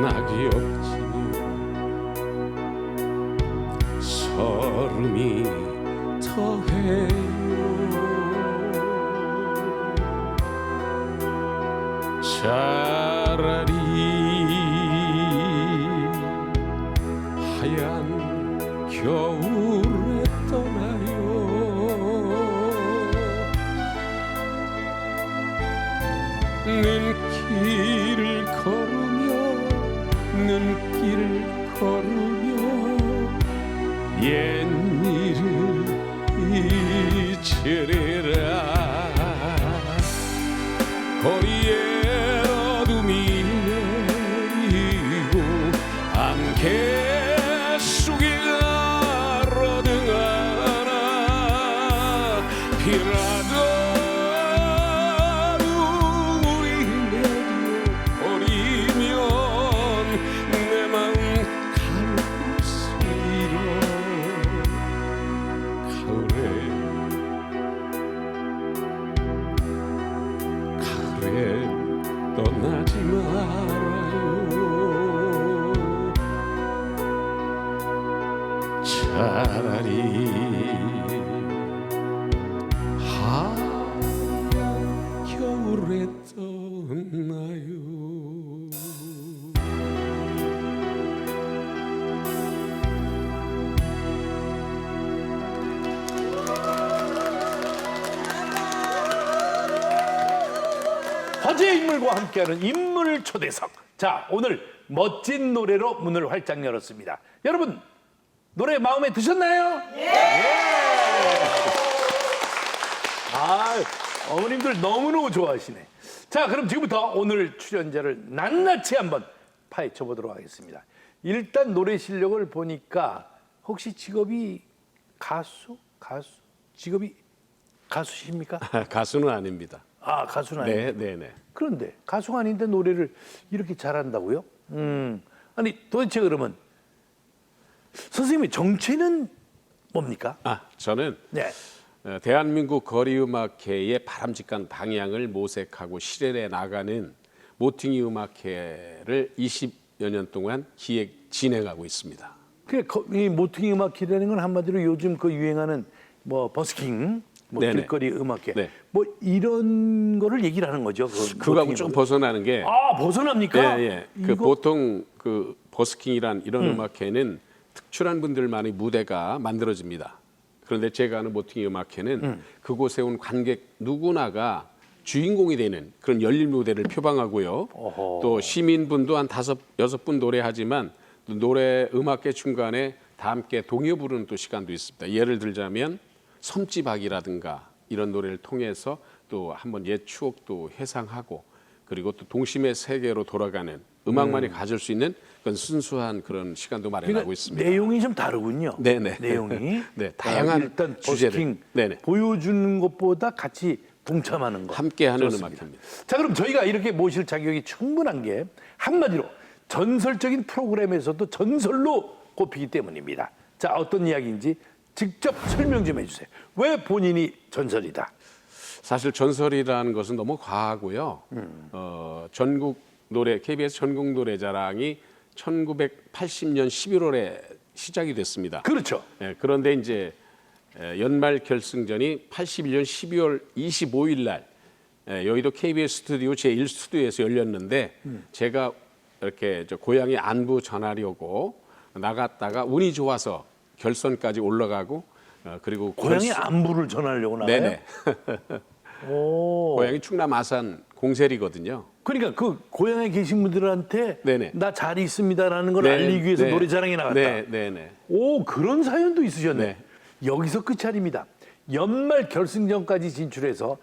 낙이 없지. 서름이 더해요. 차라리 하얀 겨울에 떠나요. 걸으며 눈길을 걸으며 옛일을 잊으리라 화제의 인물과 함께하는 인물 초대석. 자, 오늘 멋진 노래로 문을 활짝 열었습니다. 여러분, 노래 마음에 드셨나요? 예! 아, 어머님들 너무너무 좋아하시네. 자, 그럼 지금부터 오늘 출연자를 낱낱이 한번 파헤쳐 보도록 하겠습니다. 일단 노래 실력을 보니까 혹시 직업이 가수? 가수? 직업이 가수십니까? 가수는 아닙니다. 아, 가수는 아니에요. 네, 네, 네. 그런데 가수가 아닌데 노래를 이렇게 잘한다고요? 음. 아니 도대체 그러면 선생님의 정체는 뭡니까? 아, 저는 네. 어, 대한민국 거리음악계의 바람직한 방향을 모색하고 실현해 나가는 모팅이 음악회를 20여 년 동안 기획 진행하고 있습니다. 그이 모퉁이 음악회라는 건 한마디로 요즘 그 유행하는 뭐 버스킹, 뭐 네네. 길거리 음악회, 네. 뭐 이런 거를 얘기를 하는 거죠. 그 그거하고 음악. 벗어나는 게 아 벗어납니까? 예, 예. 그 이거- 보통 그 버스킹이란 이런 음. 악회는 특출한 분들만의 무대가 만들어집니다. 그런데 제가 하는 모팅이 음악회는 음. 그곳에 온 관객 누구나가 주인공이 되는 그런 열린 무대를 표방하고요. 어허. 또 시민분도 한 다섯 여섯 분 노래하지만 또 노래 음악회 중간에 다 함께 동요 부르는 또 시간도 있습니다. 예를 들자면 섬지박이라든가 이런 노래를 통해서 또 한번 옛 추억도 회상하고 그리고 또 동심의 세계로 돌아가는 음악만이 가질 수 있는 그런 순수한 그런 시간도 마련하고 그러니까 있습니다. 내용이 좀 다르군요. 네네. 내용이 네, 다양한 아, 일단 주제를. 버스킹 네네. 보여주는 것보다 같이 동참하는 거. 함께하는 좋습니다. 음악입니다. 자 그럼 저희가 이렇게 모실 자격이 충분한 게 한마디로 전설적인 프로그램에서도 전설로 꼽히기 때문입니다. 자 어떤 이야기인지 직접 설명 좀 해주세요. 왜 본인이 전설이다? 사실 전설이라는 것은 너무 과하고요. 어, 전국 노래 KBS 전국 노래자랑이 1980년 11월에 시작이 됐습니다. 그렇죠. 예, 그런데 이제 에, 연말 결승전이 81년 12월 25일 날 에, 여의도 KBS 스튜디오 제1 스튜디오에서 열렸는데 제가 이렇게 저 고향에 안부 전하려고 나갔다가 운이 좋아서 결선까지 올라가고 어, 그리고 고향의 결승- 안부를 전하려고 나와요. 네네 오. 고향이 충남 아산 공세리거든요. 그러니까 그 고향에 계신 분들한테 네네. 나잘 있습니다라는 걸 네, 알리기 위해서 네. 노래자랑에 나갔다. 네, 네, 네. 오 그런 사연도 있으셨네. 네. 여기서 끝이 아닙니다. 연말 결승전까지 진출해서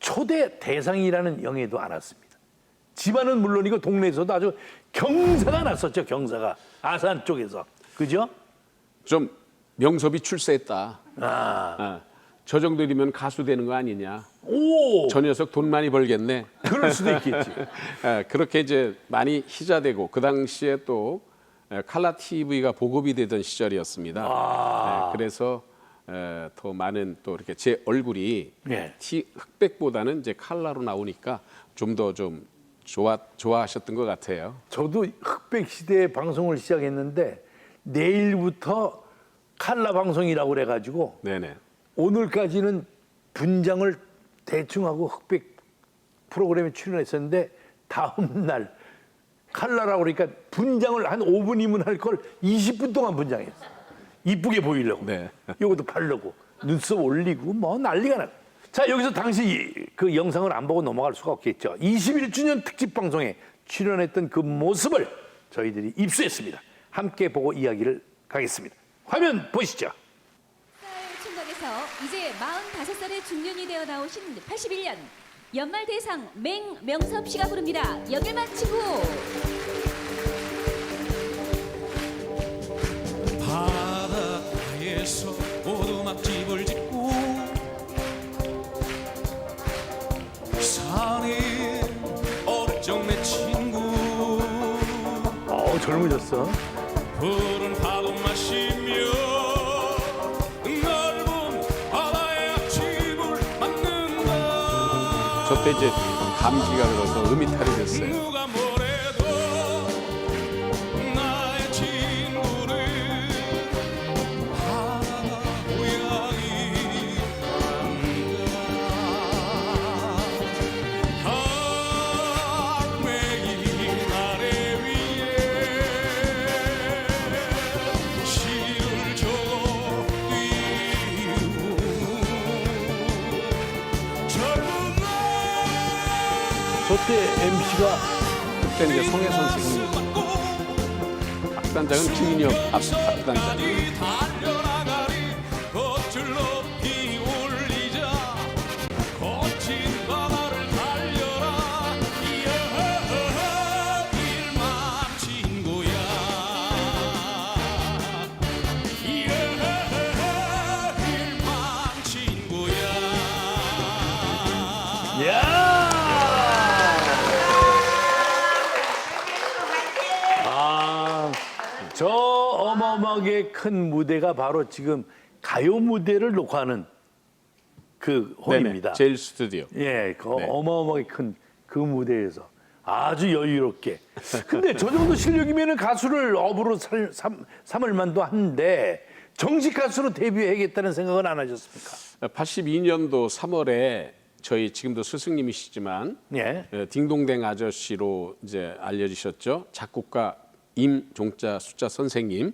초대 대상이라는 영예도 안았습니다. 집안은 물론이고 동네에서도 아주 경사가 났었죠. 경사가 아산 쪽에서 그죠? 좀 명섭이 출세했다. 아, 아, 저 정도이면 가수 되는 거 아니냐. 오 저 녀석 돈 많이 벌겠네. 그럴 수도 있겠지. 예, 그렇게 이제 많이 희자되고 그 당시에 또 예, 칼라 TV가 보급이 되던 시절이었습니다. 아. 예, 그래서 에, 더 많은 또 이렇게 제 얼굴이 네. 티 흑백보다는 이제 칼라로 나오니까 좀더좀 좋아 좋아하셨던 것 같아요. 저도 흑백 시대에 방송을 시작했는데 내일부터 칼라 방송이라고 그래가지고 네네. 오늘까지는 분장을 대충 하고 흑백 프로그램에 출연했었는데 다음 날 칼라라고 그러니까 분장을 한 5분이면 할 걸 20분 동안 분장했어. 이쁘게 보이려고. 네. 요것도 바르고 눈썹 올리고 뭐 난리가 나. 자 여기서 당시 그 영상을 안 보고 넘어갈 수가 없겠죠. 21주년 특집 방송에 출연했던 그 모습을 저희들이 입수했습니다. 함께 보고 이야기를 가겠습니다. 화면 보시죠. 충북에서 이제 45살의 중년이 되어 나오신 81년 연말 대상 맹명섭 씨가 부릅니다. 여길만 친구. 바닷가에서 오두막집을 짓고 산에 어렵적 내 친구 어 젊어졌어. 푸른 파도 마시며 넓은 바다의 앞집을 맞는다 저때 이제 감기가 들어서 음이탈이 됐어요. 저때 MC가 그때 이제 송혜 선생님, 악단장은 김인혁 앞, 악단장. 마어마하게 큰 무대가 바로 지금 가요 무대를 녹화하는 그 홀입니다. 제일 스튜디오. 예, 그 네. 어마어마하게 큰 그 무대에서 아주 여유롭게. 근데 저 정도 실력이면 가수를 업으로 살, 삼, 삼을 만도 한데 정식 가수로 데뷔해야겠다는 생각은 안 하셨습니까? 82년도 3월에 저희 지금도 스승님이시지만 예. 에, 딩동댕 아저씨로 이제 알려지셨죠. 작곡가 임종자 숫자 선생님,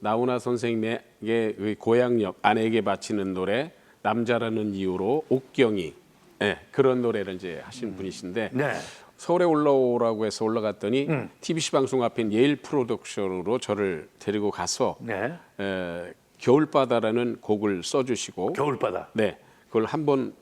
나훈아 선생님에게 그 고향역 아내에게 바치는 노래 남자라는 이유로 옥경이 예, 그런 노래를 이제 하신 분이신데 네. 서울에 올라오라고 해서 올라갔더니 TBC 방송 앞인 예일 프로덕션으로 저를 데리고 가서 네. 에, 겨울바다라는 곡을 써주시고 겨울바다. 네, 그걸 한번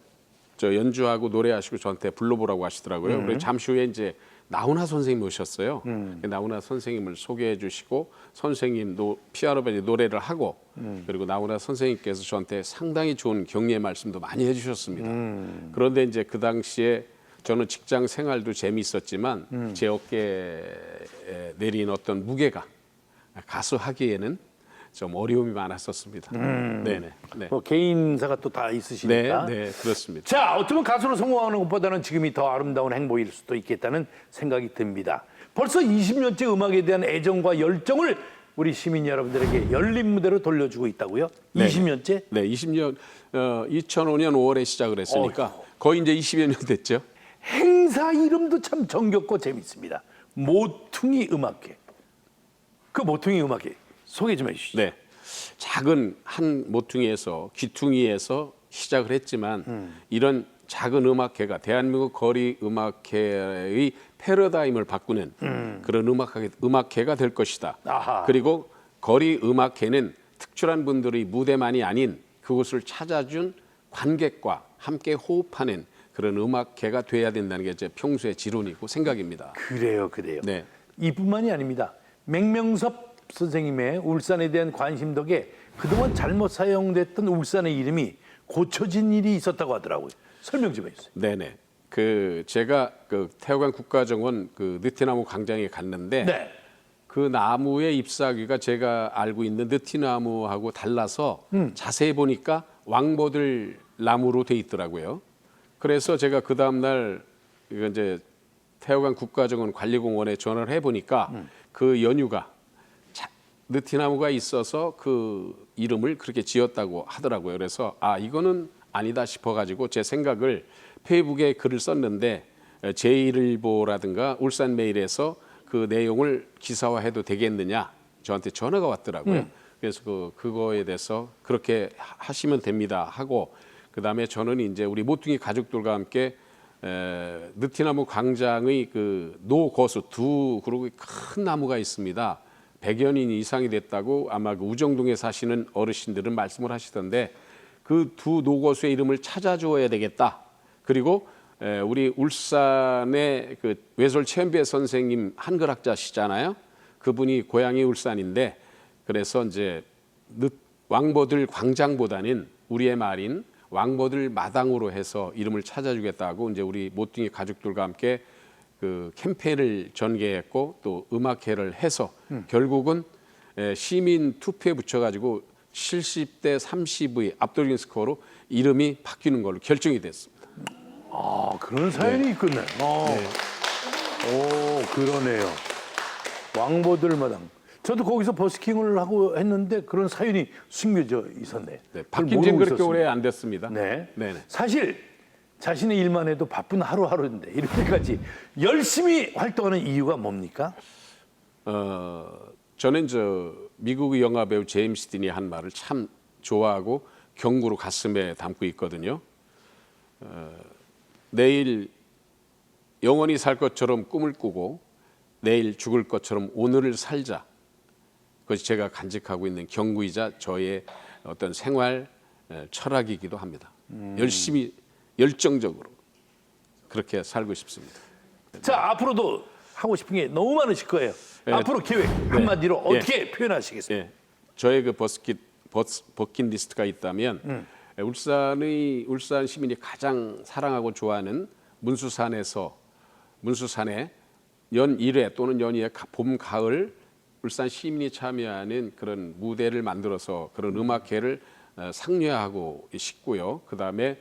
저 연주하고 노래하시고 저한테 불러보라고 하시더라고요. 음. 그래서 잠시 후에 이제 나훈아 선생님 오셨어요. 나훈아 선생님을 소개해 주시고 선생님도 피아노 밴드 노래를 하고 음. 그리고 나훈아 선생님께서 저한테 상당히 좋은 격려 말씀도 많이 해주셨습니다. 음. 그런데 이제 그 당시에 저는 직장 생활도 재미있었지만 음. 제 어깨에 내린 어떤 무게가 가수 하기에는 좀 어려움이 많았었습니다. 네네. 네. 뭐 개인사가 또다 네, 있으시니까. 네, 그렇습니다. 자, 어쩌면 가수로 성공하는 것보다는 지금이 더 아름다운 행복일 수도 있겠다는 생각이 듭니다. 벌써 20년째 음악에 대한 애정과 열정을 우리 시민 여러분들에게 열린 무대로 돌려주고 있다고요? 네. 20년째? 네, 20년, 어, 2005년 5월에 시작을 했으니까 거의 이제 20여 년 됐죠. 행사 이름도 참 정겹고 재밌습니다. 모퉁이 음악회. 그 모퉁이 음악회 소개 좀 해주시죠. 네, 작은 한 모퉁이에서 귀퉁이에서 시작을 했지만 이런 작은 음악회가 대한민국 거리 음악회의 패러다임을 바꾸는 그런 음악회, 음악회가 될 것이다. 아하. 그리고 거리 음악회는 특출한 분들의 무대만이 아닌 그곳을 찾아준 관객과 함께 호흡하는 그런 음악회가 돼야 된다는 게 제 평소의 지론이고 생각입니다. 그래요, 그래요. 네. 이뿐만이 아닙니다. 맹명섭 선생님의 울산에 대한 관심 덕에 그동안 잘못 사용됐던 울산의 이름이 고쳐진 일이 있었다고 하더라고요. 설명 좀 해주세요. 네네. 그 제가 그 태화강 국가정원 그 느티나무 광장에 갔는데 네. 그 나무의 잎사귀가 제가 알고 있는 느티나무하고 달라서 음. 자세히 보니까 왕보들 나무로 돼 있더라고요. 그래서 제가 그 다음 날 이제 태화강 국가정원 관리공원에 전화를 해 보니까 음. 그 연유가 자- 느티나무가 있어서 그 이름을 그렇게 지었다고 하더라고요. 그래서 아 이거는 아니다 싶어가지고 제 생각을 페이북에 글을 썼는데 에, 제일일보라든가 울산메일에서 그 내용을 기사화해도 되겠느냐 저한테 전화가 왔더라고요. 그래서 그 그거에 대해서 그렇게 하- 하시면 됩니다 하고 그 다음에 저는 이제 우리 모퉁이 가족들과 함께 에, 느티나무 광장의 그 노거수 두 그룹의 큰 나무가 있습니다. 100여 년 이상이 됐다고 아마 그 우정동에 사시는 어르신들은 말씀을 하시던데 그 두 노거수의 이름을 찾아줘야 되겠다. 그리고 에, 우리 울산의 그 외솔 최연배 선생님 한글학자시잖아요. 그분이 고향이 울산인데 그래서 이제 늦- 왕보들 광장보다는 우리의 말인 왕보들 마당으로 해서 이름을 찾아주겠다고 이제 우리 모퉁이 가족들과 함께 그 캠페인을 전개했고 또 음악회를 해서 결국은 에, 시민 투표에 붙여가지고 70대 30의 압도적인 스코어로 이름이 바뀌는 걸로 결정이 됐습니다. 아 그런 사연이 있군요. 어. 오 그러네요. 왕보들 마당. 저도 거기서 버스킹을 하고 했는데 그런 사연이 숨겨져 있었네. 네, 바뀐 그렇게. 오래 안 됐습니다. 네. 네네. 사실 자신의 일만 해도 바쁜 하루하루인데 이렇게까지 열심히 활동하는 이유가 뭡니까? 어, 저는 저 미국의 영화 배우 제임스 딘이 한 말을 참 좋아하고 경구로 가슴에 담고 있거든요. 어, 내일 영원히 살 것처럼 꿈을 꾸고 내일 죽을 것처럼 오늘을 살자. 그것이 제가 간직하고 있는 경구이자 저의 어떤 생활 에, 철학이기도 합니다. 열심히 열정적으로 그렇게 살고 싶습니다. 자 앞으로도 하고 싶은 게 너무 많으실 거예요. 네. 앞으로 계획 한마디로 예. 어떻게 표현하시겠습니까? 예, 저의 그 버스킷 버스, 버킷 리스트가 있다면 음. 예, 울산의 울산 시민이 가장 사랑하고 좋아하는 문수산에서 문수산에 연 1회 또는 연 2회 가- 봄 가을 울산 시민이 참여하는 그런 무대를 만들어서 그런 음악회를 어, 상료하고 싶고요. 그 다음에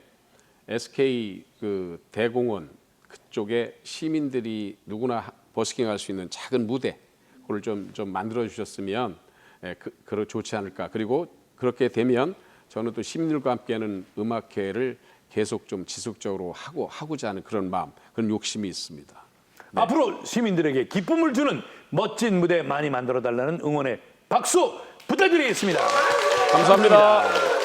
SK 그 대공원 그쪽에 시민들이 누구나 하- 버스킹할 수 있는 작은 무대 그걸 좀 좀 만들어 주셨으면 예, 그, 그러 좋지 않을까. 그리고 그렇게 되면 저는 또 시민들과 함께하는 음악회를 계속 좀 지속적으로 하고 하고자 하는 그런 마음, 그런 욕심이 있습니다. 앞으로 시민들에게 기쁨을 주는 멋진 무대 많이 만들어 달라는 응원의 박수 부탁드리겠습니다. 감사합니다.